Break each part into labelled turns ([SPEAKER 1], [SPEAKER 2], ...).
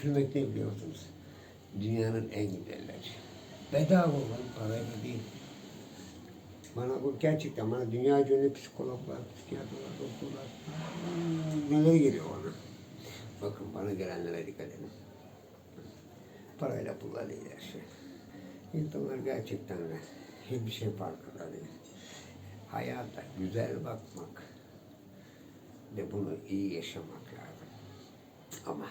[SPEAKER 1] tükürmek ne biliyor musunuz? Dünyanın en güzelleri. Bedava olan parayla değil. Bana bu gerçekten bana dünya ünlü psikologlar, psikiyatrlar, doktorlar hmm, neler geliyor bana. Bakın bana gelenlere dikkat edin. Parayla pulla değil her şey. İnsanlar gerçekten de hiçbir şey farkında değil. Hayata güzel bakmak ve bunu iyi yaşamak lazım. Ama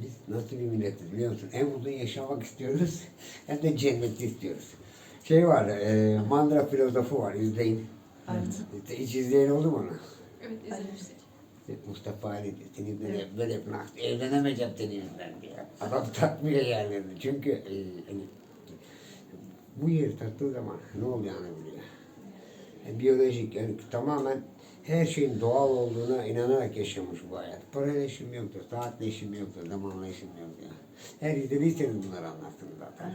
[SPEAKER 1] biz nasıl bir milletiz biliyor musun? En uzun yaşamak istiyoruz hem de cenneti istiyoruz. Şey var, e, Mandıra filozofu var, izleyin.
[SPEAKER 2] Evet.
[SPEAKER 1] Hiç izleyen oldu mu onu?
[SPEAKER 3] Evet izlemiştik.
[SPEAKER 1] Mustafa Ali de seni böyle, böyle bırak, evlenemeyeceğim senin yüzünden diye. Adam takmıyor yerlerini. Çünkü e, hani, bu yeri taktığı zaman ne olacağını biliyor. Yani biyolojik yani tamamen her şeyin doğal olduğuna inanarak yaşamış bu hayat. Parayla işim yoktur, saatle işim yoktur, zamanla işim yoktur. Eğer izlediyseniz bunları anlarsınız zaten.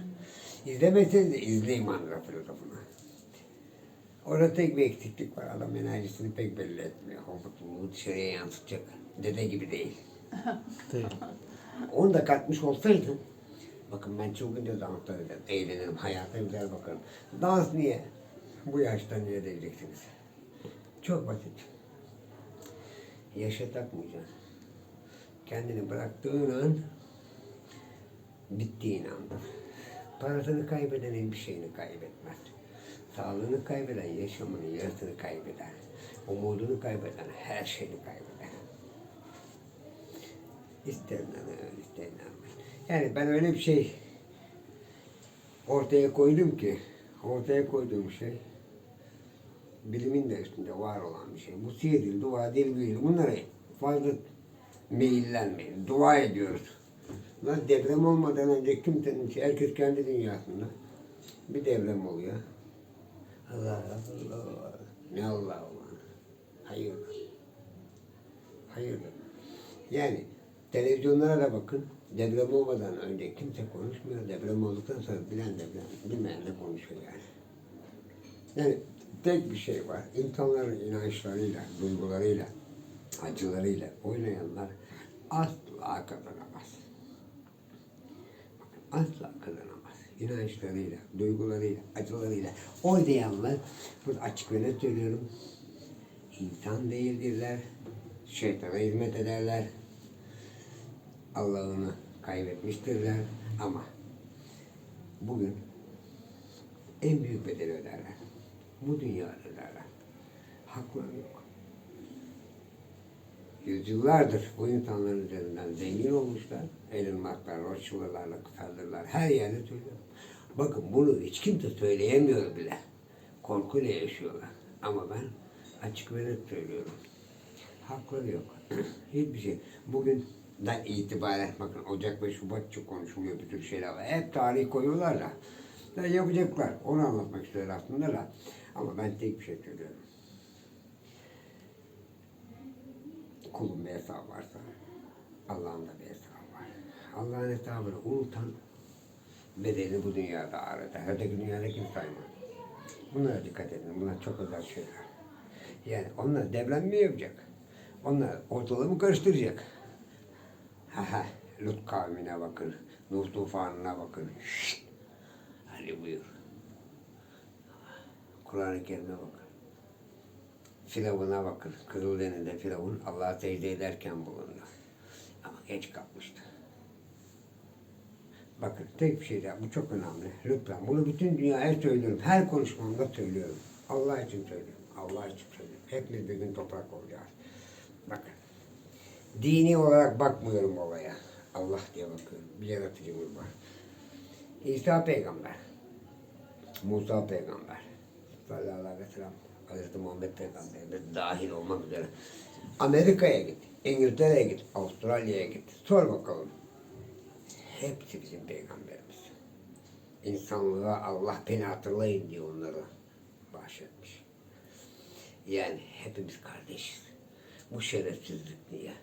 [SPEAKER 1] İzlemeseniz de izleyin Mandıra filozofunu. Orada tek bir eksiklik var. Adam enerjisini pek belli etmiyor. O mutluluğu dışarıya yansıtacak. Dede gibi değil.
[SPEAKER 2] Değil.
[SPEAKER 1] Onu da katmış olsaydım, bakın ben çılgınca danslar ederim, eğlenirim, hayata güzel bakarım. Dans niye? Bu yaşta niye diyeceksiniz? Çok basit. Yaşa takmayacaksın. Kendini bıraktığın an, bittiğin andır. Parasını kaybeden hiçbir şeyini kaybetmez. Sağlığını kaybeden yaşamının yarısını kaybeder. Umudunu kaybeden her şeyini kaybeder. İster inanın, ister inanmayın. Yani ben öyle bir şey ortaya koydum ki, ortaya koyduğum şey bilimin de üstünde var olan bir şey. Bu sihir, dua, dil, büyü. Bunlara fazla meyillenmeyin. Dua ediyoruz. Lan deprem olmadan önce kimsenin, herkes kendi dünyasında. Bir deprem oluyor. Allah Allah. Ne Allah Allah. Hayır. Hayırdır. Yani televizyonlara da bakın. Deprem olmadan önce kimse konuşmuyor. Deprem olduktan sonra bilen de bilen, bilmeyen de konuşuyor yani. Yani tek bir şey var. İnsanların inançlarıyla, duygularıyla, acılarıyla oynayanlar asla kazanamaz. Asla kazanamaz. İnançlarıyla, duygularıyla, acılarıyla oynayanlar, burada açık ve net söylüyorum, insan değildirler, şeytana hizmet ederler, Allah'ını kaybetmiştirler ama bugün en büyük bedeli öderler. Bu dünyada öderler. Hakları yok. Yüzyıllardır bu insanların üzerinden zengin olmuşlar. Elon Musk'lar, Rothschild'larla kısaldırlar. Her yerde söylüyorum. Bakın bunu hiç kimse söyleyemiyor bile. Korkuyla yaşıyorlar. Ama ben açık ve net söylüyorum. Hakları yok. Hiçbir şey. Bugünden itibaren bakın Ocak ve Şubat çok konuşuluyor bir tür şeyler var. Hep tarihi koyuyorlar da. Da yapacaklar. Onu anlatmak istiyor aslında da. Ama ben tek bir şey söylüyorum. Kulun bir hesabı varsa Allah'ın da bir hesabı var. Allah'ın hesabını unutan bedeli bu dünyada eder. Öteki dünyada kim saymaz. Bunlara dikkat edin. Bunlar çok özel şeyler. Yani onlar deprem mi yapacak? Onlar ortalığı mı karıştıracak? Ha ha. Lut kavmine bakın. Nuh tufanına bakın. Şşt. Hadi buyur. Kur'an-ı Kerim'e bakın. Firavun'a bakın. Kızıldeniz'de Firavun Allah'a secde ederken bulundu. Ama geç kalkmıştı. Bakın tek bir şey daha, bu çok önemli. Lütfen bunu bütün dünyaya söylüyorum. Her konuşmamda söylüyorum. Allah için söylüyorum. Allah için söylüyorum. Hepimiz bir gün toprak olacağız. Bakın. Dini olarak bakmıyorum olaya. Allah diye bakıyorum. Bir yaratıcımız var. İsa peygamber. Musa peygamber. Aleyhi ve sellem. Hazreti Muhammed peygamber de dahil olmak üzere. Amerika'ya git, İngiltere'ye git, Avustralya'ya git. Sor bakalım. Hepsi bizim peygamberimiz. İnsanlığa Allah beni hatırlayın diye onları bahşetmiş. Yani hepimiz kardeşiz. Bu şerefsizlik niye?